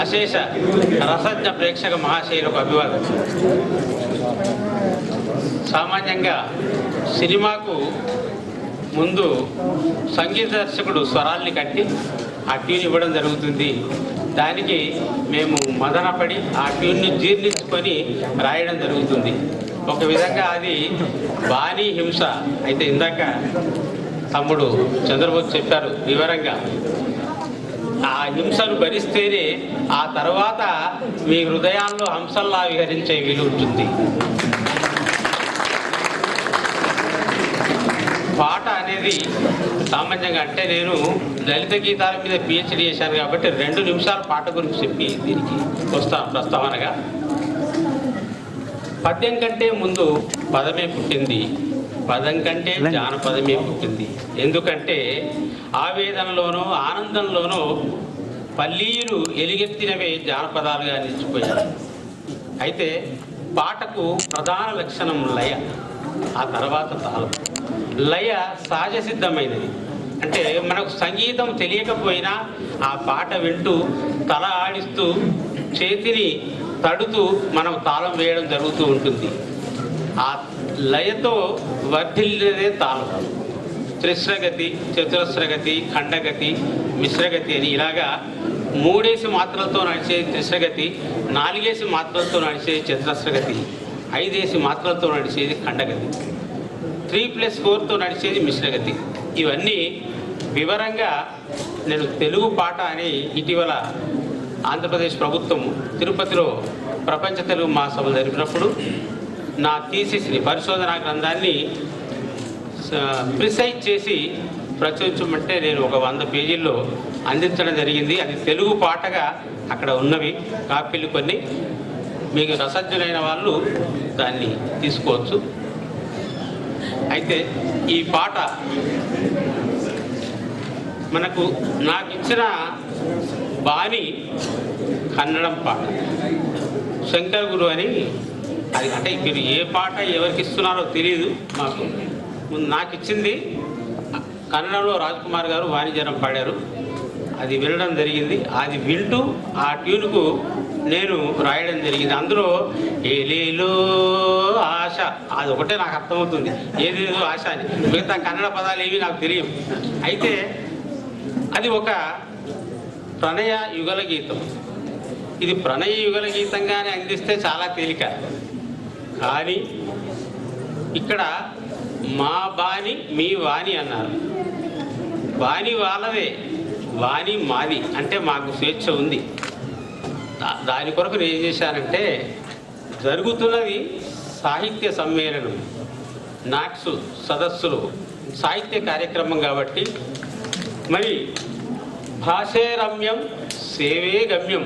అశేష రసజ్ఞ ప్రేక్షక మహాశైలకు అభివాదం సామాన్యంగా సినిమాకు ముందు సంగీత దర్శకుడు స్వరాల్ని కట్టి ఆ ట్యూన్ ఇవ్వడం జరుగుతుంది దానికి మేము మదనపడి ఆ ట్యూన్ని జీర్ణించుకొని రాయడం జరుగుతుంది ఒక విధంగా అది బాణీ హింస అయితే ఇందాక తమ్ముడు చంద్రబోస్ చెప్పారు వివరంగా ఆ హింసను భరిస్తేనే ఆ తర్వాత మీ హృదయాల్లో హంసల్లా విహరించే వీలు ఉంటుంది. పాట అనేది సామాన్యంగా అంటే నేను లలిత గీతాల మీద పిహెచ్డి చేశాను కాబట్టి రెండు నిమిషాల పాట గురించి చెప్పి దీనికి వస్తాను ప్రస్తావనగా. పద్యం కంటే ముందు పదమే పుట్టింది. పదం కంటే జానపదమే పుట్టింది ఎందుకంటే ఆవేదనలోనో ఆనందంలోనో పల్లీలు ఎలుగెత్తినవే జానపదాలుగా నిలిచిపోయాయి. అయితే పాటకు ప్రధాన లక్షణం లయ ఆ తర్వాత తాళం. లయ సహజ సిద్ధమైనది. అంటే మనకు సంగీతం తెలియకపోయినా ఆ పాట వింటూ తల ఆడిస్తూ చేతిని తడుతూ మనం తాళం వేయడం జరుగుతూ ఉంటుంది. ఆ లయతో వర్ధిల్లేదే తాళం త్రిశ్రగతి చతురస్రగతి ఖండగతి మిశ్రగతి అని ఇలాగా మూడేసి మాత్రలతో నడిచే త్రిశ్రగతి నాలుగేసి మాత్రలతో నడిచేది చతురస్రగతి ఐదేసి మాత్రలతో నడిచేది ఖండగతి త్రీ ప్లస్ ఫోర్తో నడిచేది మిశ్రగతి. ఇవన్నీ వివరంగా నేను తెలుగు పాట అని ఇటీవల ఆంధ్రప్రదేశ్ ప్రభుత్వం తిరుపతిలో ప్రపంచ తెలుగు మహాసభలు జరిపినప్పుడు నా థీసిస్ని పరిశోధన గ్రంథాన్ని ప్రిసైజ్ చేసి ప్రచురించమంటే నేను ఒక వంద పేజీల్లో అందించడం జరిగింది. అది తెలుగు పాటగా అక్కడ ఉన్నవి. కాపీలు కొన్ని. మీకు రసజ్ఞులైన వాళ్ళు దాన్ని తీసుకోవచ్చు. అయితే ఈ పాట మనకు నాకు ఇచ్చిన బాణి కన్నడం పాట. శంకర్ గురు అని అది అంటే మీరు ఏ పాట ఎవరికి ఇస్తున్నారో తెలియదు మాకు. ముందు నాకు ఇచ్చింది కన్నడంలో రాజ్ కుమార్ గారు వాణిజ్యం పాడారు. అది వినడం జరిగింది. అది వింటూ ఆ ట్యూన్కు నేను రాయడం జరిగింది. అందులో ఏలేలో ఆశ అది ఒకటే నాకు అర్థమవుతుంది. ఏదేదో ఆశ అని. మిగతా కన్నడ పదాలు ఏవి నాకు తెలియవు. అయితే అది ఒక ప్రణయ యుగల గీతం. ఇది ప్రణయ యుగల గీతంగానే అందిస్తే చాలా తేలిక. కానీ ఇక్కడ మా బాని మీ వాణి అన్నారు. వాణి వాళ్ళదే వాణి మాది అంటే మాకు స్వేచ్ఛ ఉంది. దాని కొరకు నేను ఏం చేశానంటే జరుగుతున్నది సాహిత్య సమ్మేళనం నాట్స్ సదస్సులు సాహిత్య కార్యక్రమం కాబట్టి. మరి భాషే రమ్యం సేవే గమ్యం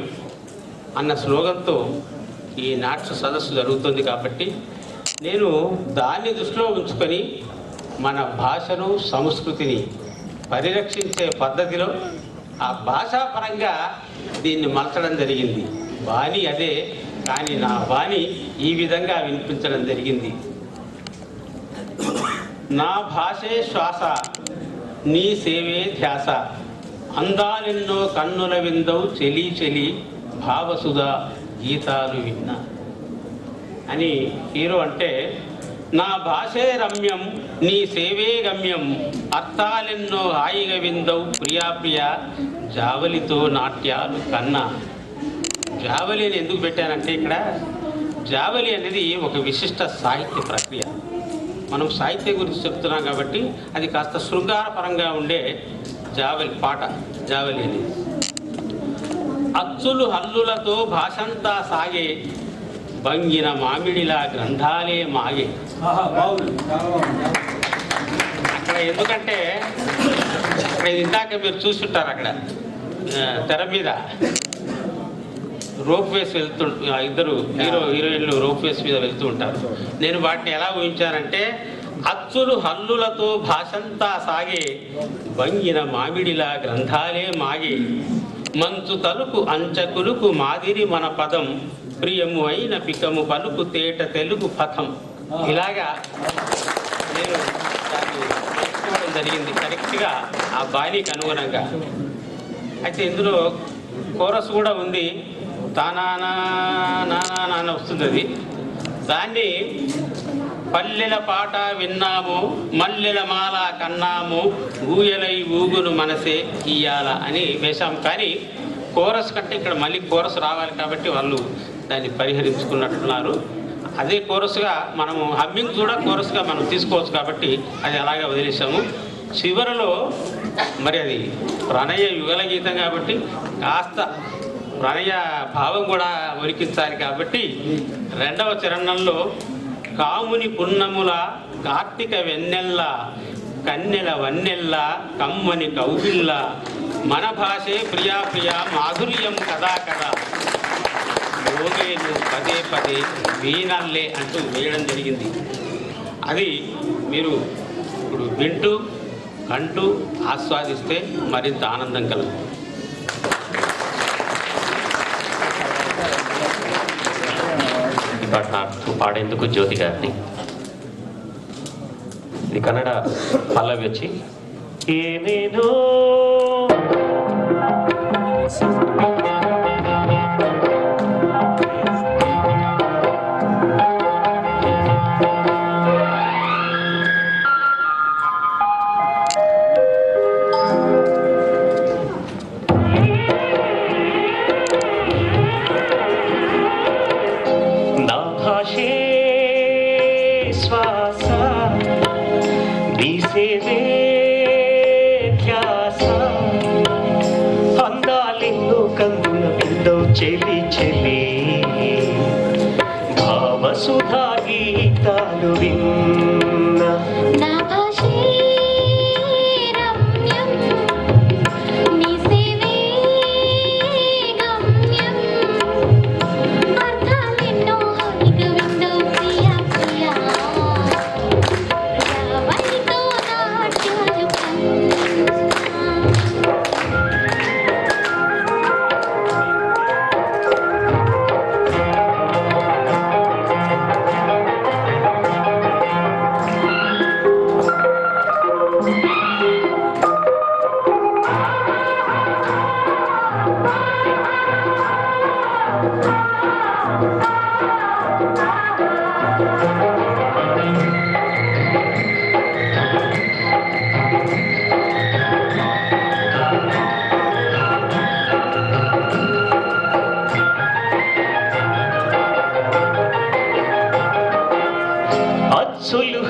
అన్న స్లోగన్తో ఈ నాట్స్ సదస్సు జరుగుతుంది కాబట్టి నేను దాన్ని దృష్టిలో ఉంచుకొని మన భాషను సంస్కృతిని పరిరక్షించే పద్ధతిలో ఆ భాషాపరంగా దీన్ని మలచడం జరిగింది. బాణి అదే కానీ నా బాణి ఈ విధంగా వినిపించడం జరిగింది. నా భాషే శ్వాస నీ సేవే ధ్యాస. అందాలెన్నో కన్నుల విందవు చెలి చెలి భావసుధ గీతాలు విన్నా. అని హీరో అంటే నా భాషే రమ్యం నీ సేవే గమ్యం అర్థాలెన్నో హాయిగా విందవు ప్రియాప్రియ జావలితో నాట్యాలు కన్నా. జావలి అని ఎందుకు పెట్టానంటే ఇక్కడ జావలి అనేది ఒక విశిష్ట సాహిత్య ప్రక్రియ. మనం సాహిత్యం గురించి చెప్తున్నాం కాబట్టి అది కాస్త శృంగారపరంగా ఉండే జావలి పాట జావలి అనేది. అచ్చులు హల్లులతో భాషంతా సాగే భంగిన మామిడిలా గ్రంథాలే మాగే. అక్కడ ఎందుకంటే అక్కడ ఇందాక మీరు చూసుంటారు అక్కడ తెర మీద. రోప్ వేస్ వెళ్తూ ఇద్దరు హీరో హీరోయిన్లు రోప్ వేస్ మీద వెళ్తూ ఉంటారు. నేను వాటిని ఎలా ఊహించానంటే అచ్చులు హల్లులతో భాషంతా సాగే భంగిన మామిడిలా గ్రంథాలే మాగే. మంచు తలుపు అంచకులుకు మాదిరి మన పదం. ప్రియము అయిన పికము పలుకు తేట తెలుగు పథం. ఇలాగా నేను నేర్చుకోవడం జరిగింది కరెక్ట్గా ఆ బాణీకి అనుగుణంగా. అయితే ఇందులో కోరస్ కూడా ఉంది. తానా నానా అని వస్తుంది అది. దాన్ని పల్లెల పాట విన్నాము మల్లెల మాల కన్నాము ఊయలై ఊగును మనసే ఇయ్యాల అని వేశాం కానీ కోరస్ కంటే ఇక్కడ మళ్ళీ కోరస్ రావాలి కాబట్టి వాళ్ళు దాన్ని పరిహరించుకున్నట్టున్నారు. అదే కోరస్గా మనము హమ్మింగ్ కూడా కోరస్గా మనం తీసుకోవచ్చు కాబట్టి అది అలాగే వదిలేసాము చివరిలో మరి అది ప్రణయ యుగల గీతం కాబట్టి కాస్త ప్రణయ భావం కూడా ఒలికించాలి కాబట్టి రెండవ చరణంలో కాముని పున్నముల కార్తీక వెన్నెల్ల కన్నెల వన్నెల్ల కమ్మని కౌగిల్ల. మన భాషే ప్రియా ప్రియా మాధుర్యం కదా కదా. మోగేను పదే పదే వీణల్లే అంటూ వేయడం జరిగింది. అది మీరు ఇప్పుడు వింటూ కంటూ ఆస్వాదిస్తే మరింత ఆనందం కలుగుతుంది. ఈ పాట పాడేందుకు జ్యోతి గారిని ఇది కన్నడ పల్లవి వచ్చి ఏనేనో శ్వాస తీసేదే ధ్యాస. అందాలెన్నో కందుల విందో చెలి చెలి భావసుధా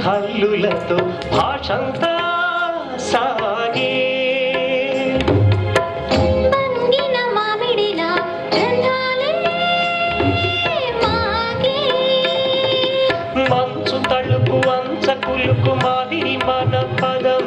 హల్లులతో భాషంతా సాగే. మంచు తలుపు అంచ కులుకు మాదిరి మన పదం.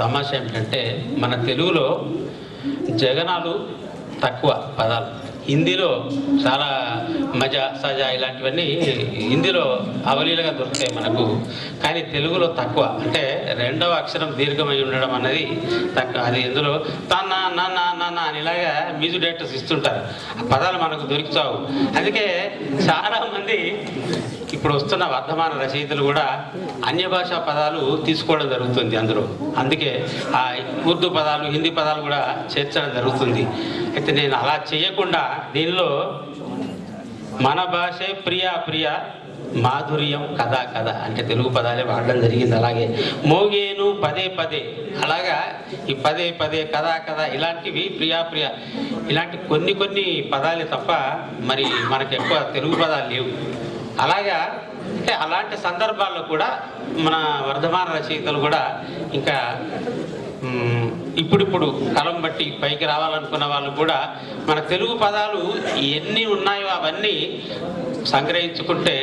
తమాషా ఏమిటంటే మన తెలుగులో జగనాలు తక్కువ పదాలు. హిందీలో చాలా మజా సజా ఇలాంటివన్నీ హిందీలో అవలీలగా దొరుకుతాయి మనకు. కానీ తెలుగులో తక్కువ. అంటే రెండవ అక్షరం దీర్ఘమై ఉండడం అన్నది తక్కువ అది ఇందులో తన నాన్న నాన్న అని ఇలాగా మ్యూజిక్ డైరెక్టర్స్ ఇస్తుంటారు. ఆ పదాలు మనకు దొరుకుతావు. అందుకే చాలామంది ఇప్పుడు వస్తున్న వర్ధమాన రచయితలు కూడా అన్య భాషా పదాలు తీసుకోవడం జరుగుతుంది అందులో. అందుకే ఆ ఉర్దూ పదాలు హిందీ పదాలు కూడా చేర్చడం జరుగుతుంది. అయితే నేను అలా చేయకుండా దీనిలో మన భాషే ప్రియా ప్రియ మాధుర్యం కథా కథ అంటే తెలుగు పదాలే వాడడం జరిగింది. అలాగే మోగేను పదే పదే అలాగా ఈ పదే పదే కథా కథ ఇలాంటివి ప్రియా ప్రియ ఇలాంటి కొన్ని కొన్ని పదాలే తప్ప మరి మనకు ఎక్కువ తెలుగు పదాలు లేవు. అలాగా? అంటే అలాంటి సందర్భాల్లో కూడా మన వర్ధమాన రచయితలు కూడా ఇంకా ఇప్పుడిప్పుడు కలం బట్టి పైకి రావాలనుకున్న వాళ్ళు కూడా మన తెలుగు పదాలు ఎన్ని ఉన్నాయో అవన్నీ సంగ్రహించుకుంటే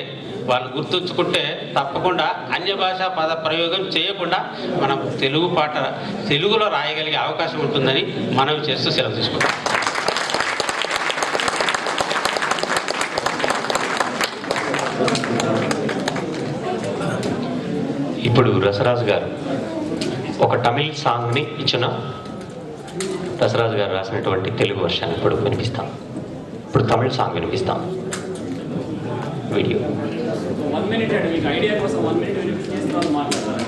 వాళ్ళు గుర్తుంచుకుంటే తప్పకుండా అన్య భాషా పద ప్రయోగం చేయకుండా మనం తెలుగు పాట తెలుగులో రాయగలిగే అవకాశం ఉంటుందని మనవి చేస్తూ సెలవు తీసుకుంటాం ఇప్పుడు రసరాజు గారు ఒక తమిళ్ సాంగ్ని ఇచ్చిన రసరాజు గారు రాసినటువంటి తెలుగు వర్షాన్ని ఇప్పుడు వినిపిస్తాం. ఇప్పుడు తమిళ్ సాంగ్ వినిపిస్తాం. వీడియో. వన్ మినిట్ అండి మీకు ఐడియా కోసం వన్ మినిట్ వినిపించి చేసిన వాళ్ళు మాట్లాడతారు.